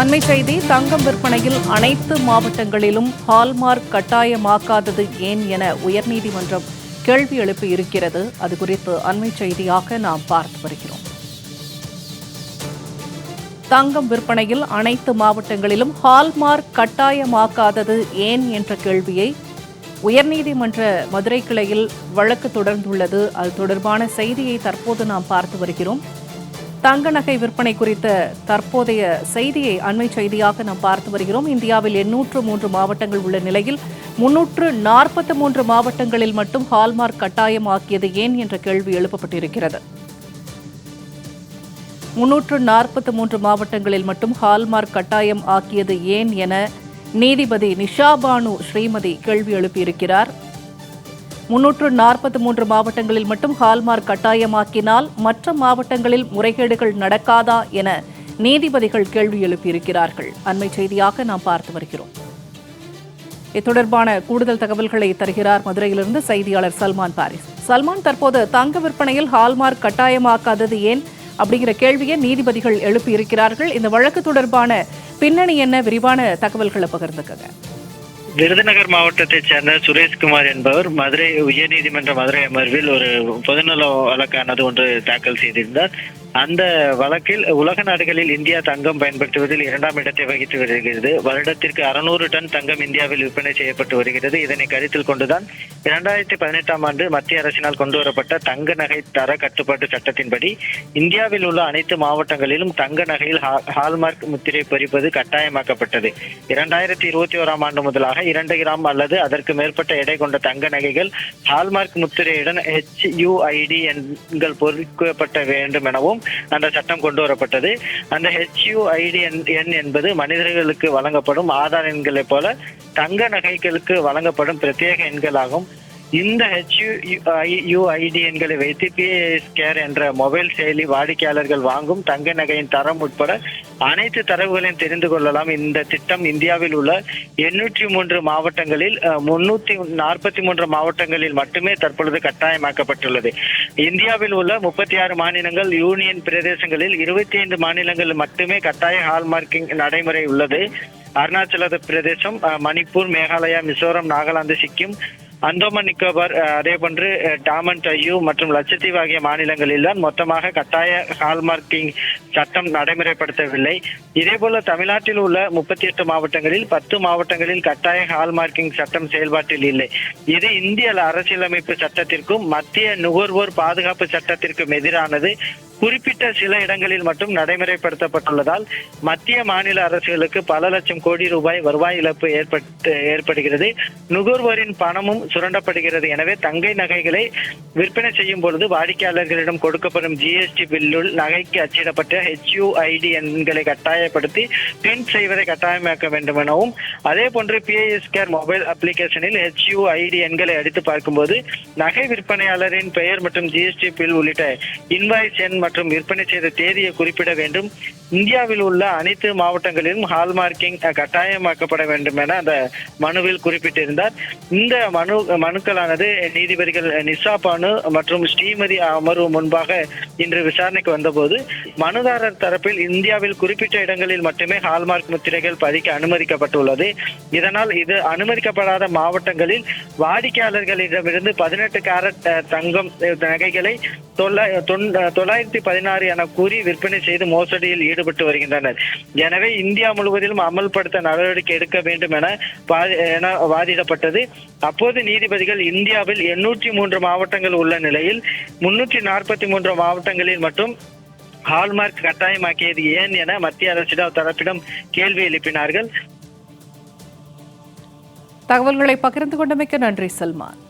அண்மை செய்தி தங்கம் விற்பனையில் அனைத்து மாவட்டங்களிலும் ஹால்மார்க் கட்டாயமாக்காதது ஏன் என உயர்நீதிமன்றம் கேள்வி எழுப்பி இருக்கிறது. அது குறித்து அண்மை செய்தியாக நாம் பார்த்து வருகிறோம். தங்கம் விற்பனையில் அனைத்து மாவட்டங்களிலும் ஹால்மார்க் கட்டாயமாக்காதது ஏன் என்ற கேள்வியை உயர்நீதிமன்ற மதுரை கிளையில் வழக்கு தொடர்ந்துள்ளது. அது தொடர்பான செய்தியை தற்போது நாம் பார்த்து வருகிறோம். தங்க நகை விற்பனை குறித்த தற்போதைய செய்தியை அண்மை செய்தியாக நாம் பார்த்து வருகிறோம். இந்தியாவில் எண்ணூற்று மூன்று மாவட்டங்கள் உள்ள நிலையில் முன்னூற்று நாற்பத்தி மூன்று மாவட்டங்களில் மட்டும் ஹால்மார்க் கட்டாயமாக்கியது ஏன் என்ற கேள்வி எழுப்பப்பட்டிருக்கிறது. முன்னூற்று நாற்பத்தி மூன்று மாவட்டங்களில் மட்டும் ஹால்மார்க் கட்டாயம் ஆக்கியது ஏன் என நீதிபதி நிஷாபானு ஸ்ரீமதி கேள்வி எழுப்பியிருக்கிறார். முன்னூற்று நாற்பத்தி மூன்று மாவட்டங்களில் மட்டும் ஹால்மார்க் கட்டாயமாக்கினால் மற்ற மாவட்டங்களில் முறைகேடுகள் நடக்காதா என நீதிபதிகள் கேள்வி எழுப்பியிருக்கிறார்கள். அண்மை செய்தியாக நாம் பார்த்து வருகிறோம். இது தொடர்பான கூடுதல் தகவல்களை தருகிறார் மதுரையிலிருந்து செய்தியாளர் சல்மான் பாரிஸ். சல்மான் தற்போது தங்க விற்பனையில் ஹால்மார்க் கட்டாயமாக்காதது ஏன் அப்படிங்கிற கேள்வியை நீதிபதிகள் எழுப்பியிருக்கிறார்கள். இந்த வழக்கு தொடர்பான பின்னணி என்ன விரிவான தகவல்களை பகிர்ந்துக்கங்க. விருதுநகர் மாவட்டத்தைச் சேர்ந்த சுரேஷ்குமார் என்பவர் மதுரை உயர்நீதிமன்ற மதுரை அமர்வில் ஒரு பொதுநல வழக்கானது ஒன்று தாக்கல் செய்திருந்தார். அந்த வழக்கில் உலக நாடுகளில் இந்தியா தங்கம் பயன்படுத்துவதில் இரண்டாம் இடத்தை வகித்து வருகிறது. வருடத்திற்கு அறுநூறு டன் தங்கம் இந்தியாவில் விற்பனை செய்யப்பட்டு வருகிறது. இதனை கருத்தில் கொண்டுதான் இரண்டாயிரத்தி பதினெட்டாம் ஆண்டு மத்திய அரசினால் கொண்டுவரப்பட்ட தங்க நகை தர கட்டுப்பாட்டு சட்டத்தின்படி இந்தியாவில் உள்ள அனைத்து மாவட்டங்களிலும் தங்க நகையில் ஹால்மார்க் முத்திரை பொறிப்பது கட்டாயமாக்கப்பட்டது. இரண்டாயிரத்தி இருபத்தி ஓராம் ஆண்டு முதலாக இரண்டு கிராம் அல்லது அதற்கு மேற்பட்ட எடை கொண்ட தங்க நகைகள் ஹால்மார்க் முத்திரையுடன் ஹெச்யூஐடி எண்கள் பொறிக்கப்பட்ட வேண்டும் எனவும் அந்த சட்டம் கொண்டு வரப்பட்டது. அந்த ஹெச்யூஐடி எண் என்பது மனிதர்களுக்கு வழங்கப்படும் ஆதார் எண்களைப் போல தங்க நகைகளுக்கு வழங்கப்படும் பிரத்யேக எண்களாகும். இந்த ஹெச்யூஐடி எண்களை வைத்து பிஏஎஸ் கேர் என்ற மொபைல் செயலி வாடிக்கையாளர்கள் வாங்கும் தங்க நகையின் தரம் உட்பட அனைத்து தரவுகளையும் தெரிந்து கொள்ளலாம். இந்த திட்டம் இந்தியாவில் உள்ள எண்ணூற்றி மூன்று மாவட்டங்களில் முன்னூத்தி நாற்பத்தி மூன்று மாவட்டங்களில் மட்டுமே தற்பொழுது கட்டாயமாக்கப்பட்டுள்ளது. இந்தியாவில் உள்ள முப்பத்தி ஆறு மாநிலங்கள் யூனியன் பிரதேசங்களில் இருபத்தி ஐந்து மாநிலங்களில் மட்டுமே கட்டாய ஹால்மார்க்கிங் நடைமுறை உள்ளது. அருணாச்சல பிரதேசம் மணிப்பூர் மேகாலயா மிசோரம் நாகாலாந்து சிக்கிம் அந்தோமன் நிக்கோபார் அதே போன்று டாமன் டையூ மற்றும் லட்சத்தீவு ஆகிய மாநிலங்களில் தான் மொத்தமாக கட்டாய ஹால்மார்க்கிங் சட்டம் நடைமுறைப்படுத்தவில்லை. இதேபோல தமிழ்நாட்டில் உள்ள முப்பத்தி எட்டு மாவட்டங்களில் பத்து மாவட்டங்களில் கட்டாய ஹால்மார்க்கிங் சட்டம் செயல்பாட்டில் இல்லை. இது இந்திய அரசியலமைப்பு சட்டத்திற்கும் மத்திய நுகர்வோர் பாதுகாப்பு சட்டத்திற்கும் எதிரானது. குறிப்பிட்ட சில இடங்களில் மட்டும் நடைமுறைப்படுத்தப்பட்டுள்ளதால் மத்திய மாநில அரசுகளுக்கு பல லட்சம் கோடி ரூபாய் வருவாய் இழப்பு ஏற்பட்டு ஏற்படுகிறது. நுகர்வோரின் பணமும் சுரண்டப்படுகிறது. எனவே தங்கை நகைகளை விற்பனை செய்யும் பொழுது வாடிக்கையாளர்களிடம் கொடுக்கப்படும் ஜிஎஸ்டி பில்லுள் நகைக்கு அச்சிடப்பட்ட ஹெச்யூஐடி எண்களை கட்டாயப்படுத்தி பிரிண்ட் செய்வதை கட்டாயமாக்க வேண்டும் எனவும் அதே போன்று பிஐஎஸ்கேர் மொபைல் அப்ளிகேஷனில் ஹெச்யூஐடி எண்களை அடித்து பார்க்கும்போது நகை விற்பனையாளரின் பெயர் மற்றும் ஜிஎஸ்டி பில் உள்ளிட்ட இன்வாய்ஸ் எண் மற்றும் விற்பனை செய்த தேதியை குறிப்பிட வேண்டும். இந்தியாவில் உள்ள அனைத்து மாவட்டங்களிலும் ஹால்மார்க்கிங் கட்டாயமாக்கப்பட வேண்டும் என அந்த மனுவில் குறிப்பிட்டிருந்தார். இந்த மனு மனுக்களானது நீதிபதிகள் நிசா பானு மற்றும் ஸ்ரீமதி அமர்வு முன்பாக இன்று விசாரணைக்கு வந்தபோது மனுதாரர் தரப்பில் இந்தியாவில் குறிப்பிட்ட இடங்களில் மட்டுமே ஹால்மார்க் முத்திரைகள் பதிக்க அனுமதிக்கப்பட்டுள்ளது. இதனால் இது அனுமதிக்கப்படாத மாவட்டங்களில் வாடிக்கையாளர்களிடமிருந்து பதினெட்டு கேரட் தங்கம் நகைகளை தொள்ளாயிரத்தி தொன்- பதினாறு என கூறி விற்பனை செய்து மோசடியில் ஈடுபட்டு வருகின்றனர். எனவே இந்தியா முழுவதிலும் அமல்படுத்த நடவடிக்கை எடுக்க வேண்டும் என என வாதிடப்பட்டது. அப்போது நீதிபதிகள் இந்தியாவில் எண்ணூற்றி மூன்று மாவட்டங்கள் உள்ள நிலையில் முன்னூற்றி நாற்பத்தி மூன்று மாவட்டங்களில் மட்டும் ஹால்மார்க் கட்டாயமாக்கியது ஏன் என மத்திய அரசிடம் தரப்பிடம் கேள்வி எழுப்பினார்கள். தகவல்களை பகிர்ந்து கொண்டமைக்கு நன்றி சல்மான்.